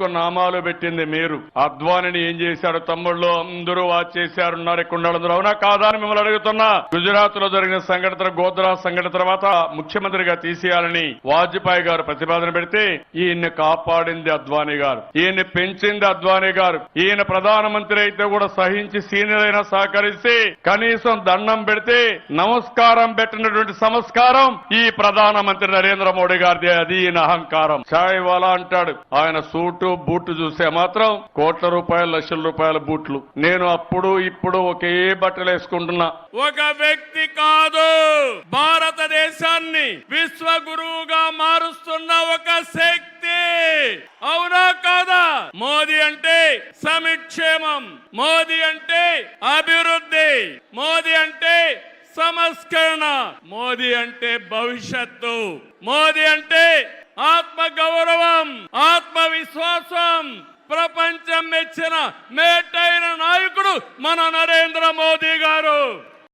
అద్దుకు నామాలు పెట్టింది మీరు. అద్వానిని ఏం చేశారు తమ్ముళ్ళు? అందరూ వాచ్ చేశారు ఉన్నారు అవునా? కాదా అని మిమ్మల్ని అడుగుతున్నా. గుజరాత్లో జరిగిన సంఘటన గోద్రా సంఘటన తర్వాత ముఖ్యమంత్రిగా తీసేయాలని వాజ్పేయి గారు ప్రతిపాదన పెడితే ఈయన్ని కాపాడింది అద్వానీ గారు. ఈయన్ని పెంచింది అద్వానీ గారు. ఈయన ప్రధానమంత్రి అయితే కూడా సహించి సీనియర్ అయినా సహకరిస్తే కనీసం దండం పెడితే నమస్కారం పెట్టినటువంటి సంస్కారం ఈ ప్రధానమంత్రి నరేంద్ర మోడీ గారిది. అది ఈయన అహంకారం. చాయ్ వాలా అంటాడు. ఆయన సూటు బూట్లు చూస్తే మాత్రం కోట్ల రూపాయలు లక్షల రూపాయల బూట్లు. నేను అప్పుడు ఇప్పుడు ఒకే బట్టలు వేసుకుంటున్నా. ఒక వ్యక్తి కాదు భారతదేశాన్ని విశ్వ గురువుగా మారుస్తున్న ఒక శక్తి. అవునా కాదా? మోదీ అంటే సమిక్షేమం మోదీ అంటే అభివృద్ధి మోదీ అంటే సంస్కరణ మోదీ అంటే భవిష్యత్తు మోదీ అంటే ఆత్మ గౌరవం ఆత్మవిశ్వాసం ప్రపంచం మెచ్చిన మేటైన నాయకుడు మన నరేంద్ర మోదీ గారు.